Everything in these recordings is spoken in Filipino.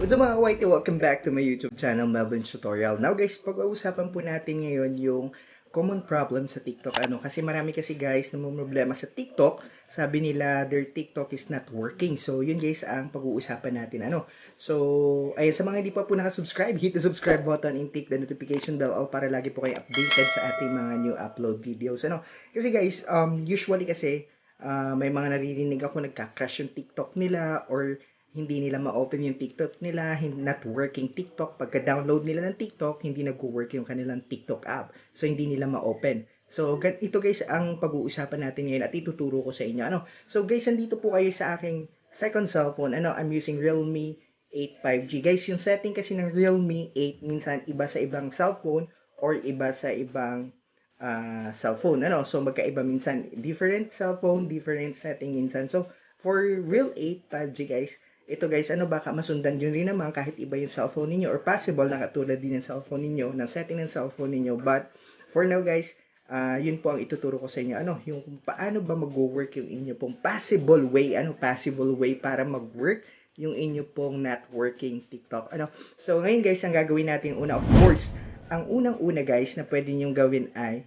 What's up mga kawaiti? Welcome back to my YouTube channel, Melvin Tutorial. Now guys, pag-uusapan po natin ngayon yung common problem sa TikTok. Ano? Kasi marami kasi guys na may problema sa TikTok. Sabi nila, their TikTok is not working. So, yun guys ang pag-uusapan natin. Ano? So, ayun, sa mga hindi pa po nakasubscribe, hit the subscribe button and click the notification bell all para lagi po kayo updated sa ating mga new upload videos. Ano? Kasi guys, um, usually kasi, uh, may mga naririnig ako nagka-crash yung TikTok nila or hindi nila ma-open yung TikTok nila, not working TikTok. Pagka-download nila ng TikTok, hindi nag-work yung kanilang TikTok app. So, hindi nila ma-open. So, ito guys ang pag-uusapan natin ngayon at ituturo ko sa inyo. Ano? So, guys, andito po kayo sa aking second cellphone. Ano, I'm using Realme 8 5G. Guys, yung setting kasi ng Realme 8 minsan iba sa ibang cellphone or iba sa ibang uh, cellphone. Ano? So, magkaiba minsan. Different cellphone, different setting minsan. So, for Real 8 5G guys, ito guys, ano baka masundan nyo rin naman kahit iba yung cellphone ninyo or possible na katulad din ng cellphone ninyo, ng setting ng cellphone ninyo. But for now guys, uh, yun po ang ituturo ko sa inyo. Ano, yung kung paano ba mag-work yung inyo pong possible way, ano, possible way para mag-work yung inyo pong networking TikTok. Ano, so ngayon guys, ang gagawin natin una, of course, ang unang-una guys na pwede nyo gawin ay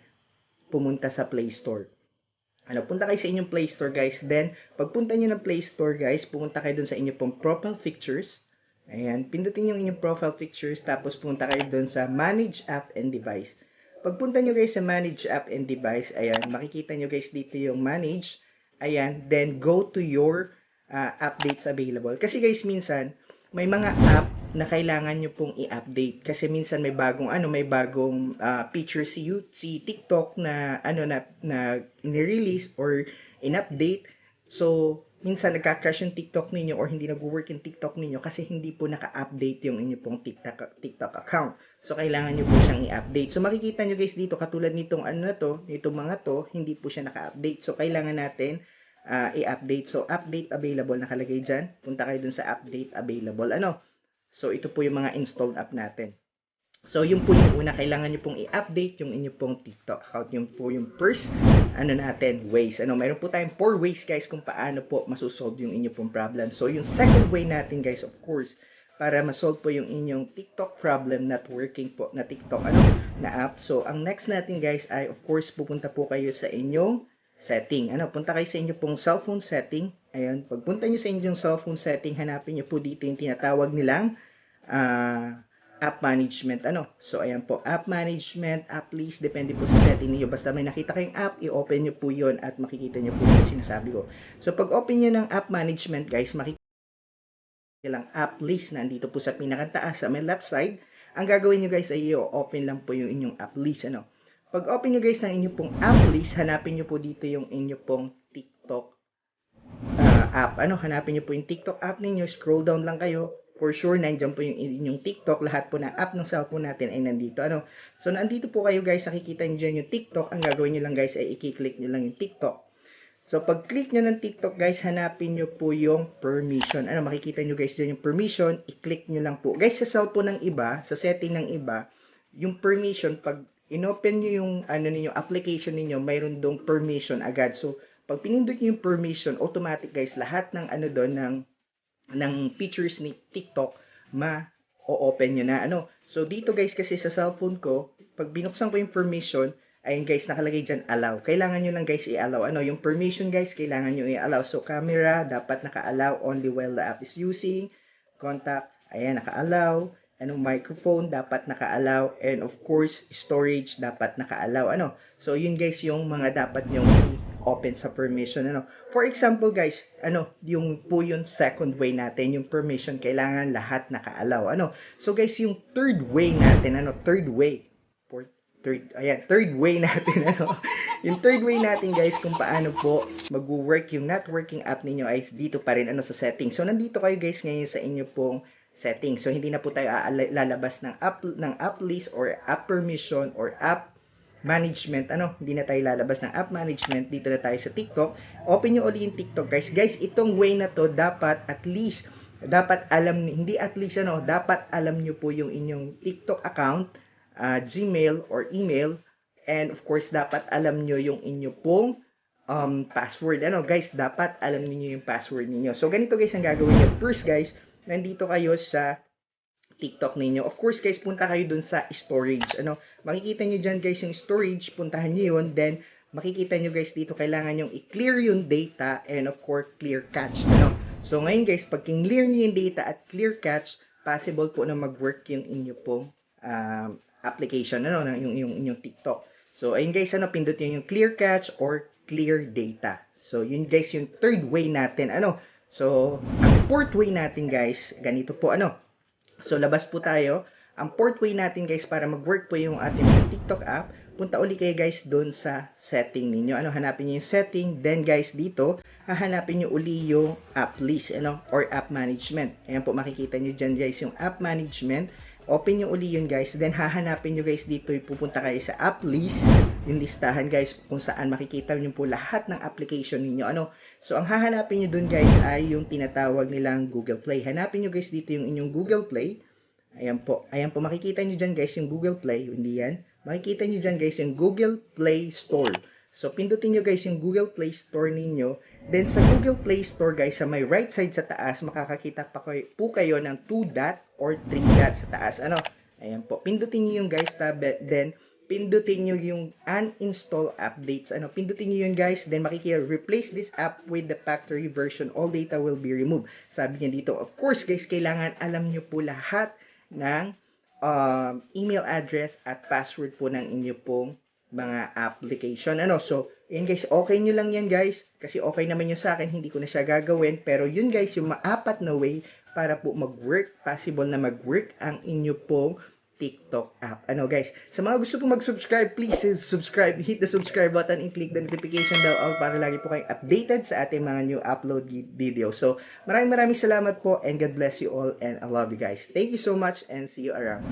pumunta sa Play Store. Ano, punta kayo sa inyong Play Store guys. Then, pagpunta nyo ng Play Store guys, pumunta kayo dun sa inyong pong profile pictures. Ayan, pindutin yung inyong profile pictures, tapos pumunta kayo dun sa Manage App and Device. Pagpunta nyo guys sa Manage App and Device, ayan, makikita nyo guys dito yung Manage. Ayan, then go to your uh, updates available. Kasi guys, minsan, may mga app na kailangan nyo pong i-update. Kasi minsan may bagong ano may bagong uh, feature si you, si TikTok na ano na na ni-release or in-update. So minsan nagka-crash yung TikTok ninyo or hindi nagwo-work yung TikTok ninyo kasi hindi po naka-update yung inyo pong TikTok TikTok account. So kailangan nyo po siyang i-update. So makikita nyo guys dito katulad nitong ano na to nitong mga to hindi po siya naka-update. So kailangan natin uh, i-update. So update available nakalagay diyan punta kayo dun sa update available. Ano So, ito po yung mga installed app natin. So, yung po yung una, kailangan nyo pong i-update yung inyo pong TikTok account. Yung po yung first, ano natin, ways. Ano, mayroon po tayong 4 ways, guys, kung paano po masosolve yung inyo pong problem. So, yung second way natin, guys, of course, para masolve po yung inyong TikTok problem not working po na TikTok ano, na app. So, ang next natin, guys, ay, of course, pupunta po kayo sa inyong setting. Ano, punta kayo sa inyo pong cellphone setting. Ayan, pagpunta nyo sa inyong cellphone setting, hanapin nyo po dito yung tinatawag nilang uh, app management. Ano? So, ayan po, app management, app list, depende po sa setting niyo Basta may nakita kayong app, i-open nyo po yon at makikita nyo po yung sinasabi ko. So, pag open nyo ng app management, guys, makikita lang app list na nandito po sa pinakataas sa may left side. Ang gagawin nyo guys ay i-open lang po yung inyong app list. Ano? Pag open nyo guys ng inyong pong app list, hanapin nyo po dito yung inyong pong TikTok uh, app. Ano, hanapin nyo po yung TikTok app ninyo, scroll down lang kayo, for sure, nandiyan po yung inyong TikTok. Lahat po na app ng cellphone natin ay nandito. Ano? So, nandito po kayo guys. Nakikita nyo dyan yung TikTok. Ang gagawin nyo lang guys ay i-click nyo lang yung TikTok. So, pag click nyo ng TikTok guys, hanapin nyo po yung permission. Ano, makikita nyo guys dyan yung permission. I-click nyo lang po. Guys, sa cellphone ng iba, sa setting ng iba, yung permission, pag inopen nyo yung ano niyo application niyo mayroon dong permission agad. So, pag pinindot nyo yung permission, automatic guys, lahat ng ano doon, ng ng features ni TikTok, ma-open nyo na. Ano? So, dito guys, kasi sa cellphone ko, pag binuksan ko yung permission, ayun guys, nakalagay dyan, allow. Kailangan nyo lang guys i-allow. Ano, yung permission guys, kailangan nyo i-allow. So, camera, dapat naka-allow only while the app is using. Contact, ayan, naka-allow. Anong microphone, dapat naka-allow. And of course, storage, dapat naka-allow. Ano, so yun guys, yung mga dapat nyo open sa permission. Ano? For example, guys, ano, yung po yung second way natin, yung permission, kailangan lahat naka-allow. Ano? So, guys, yung third way natin, ano, third way, for third, ayan, third way natin, ano, yung third way natin, guys, kung paano po mag-work yung networking app ninyo ay dito pa rin, ano, sa setting. So, nandito kayo, guys, ngayon sa inyo pong setting. So, hindi na po tayo lalabas ng app, ng app list or app permission or app management, ano, hindi na tayo lalabas ng app management, dito na tayo sa TikTok. Open nyo uli yung TikTok, guys. Guys, itong way na to, dapat at least, dapat alam, hindi at least, ano, dapat alam nyo po yung inyong TikTok account, uh, Gmail or email, and of course, dapat alam nyo yung inyo pong um, password. Ano, guys, dapat alam niyo yung password niyo So, ganito guys ang gagawin nyo. First, guys, nandito kayo sa TikTok ninyo. Of course, guys, punta kayo dun sa storage. Ano, makikita nyo dyan, guys, yung storage. Puntahan nyo yun. Then, makikita nyo, guys, dito kailangan yung i-clear yung data and, of course, clear cache. Ano, so, ngayon, guys, pag clear nyo yung data at clear cache, possible po na mag-work yung inyo pong um, application, ano, ng- yung, yung, yung TikTok. So, ayun, guys, ano, pindot nyo yung clear cache or clear data. So, yun, guys, yung third way natin, ano, So, ang fourth way natin guys, ganito po ano. So, labas po tayo. Ang fourth way natin guys para mag-work po yung ating TikTok app, punta uli kayo guys doon sa setting ninyo. Ano, hanapin niyo yung setting. Then guys, dito, hahanapin niyo uli yung app list, ano, or app management. Ayan po, makikita niyo dyan guys yung app management. Open nyo uli yun guys. Then hahanapin nyo guys dito, pupunta kayo sa app list. Yung listahan guys kung saan makikita nyo po lahat ng application ninyo. Ano? So ang hahanapin nyo dun guys ay yung tinatawag nilang Google Play. Hanapin nyo guys dito yung inyong Google Play. Ayan po. Ayan po. Makikita nyo dyan guys yung Google Play. Hindi yan. Makikita nyo dyan guys yung Google Play Store. So, pindutin nyo guys yung Google Play Store ninyo. Then, sa Google Play Store guys, sa may right side sa taas, makakakita pa kayo, po kayo ng 2 dot or 3 dot sa taas. Ano? Ayan po. Pindutin nyo yung guys tab. Then, pindutin nyo yung uninstall updates. Ano? Pindutin nyo yun guys. Then, makikita, replace this app with the factory version. All data will be removed. Sabi niya dito, of course guys, kailangan alam nyo po lahat ng um, email address at password po ng inyo pong mga application. Ano, so, yun guys, okay nyo lang yan guys. Kasi okay naman yun sa akin, hindi ko na siya gagawin. Pero yun guys, yung maapat na way para po mag-work, possible na mag-work ang inyo pong TikTok app. Ano guys, sa mga gusto po mag-subscribe, please subscribe, hit the subscribe button and click the notification bell all para lagi po kayong updated sa ating mga new upload video. So, maraming maraming salamat po and God bless you all and I love you guys. Thank you so much and see you around.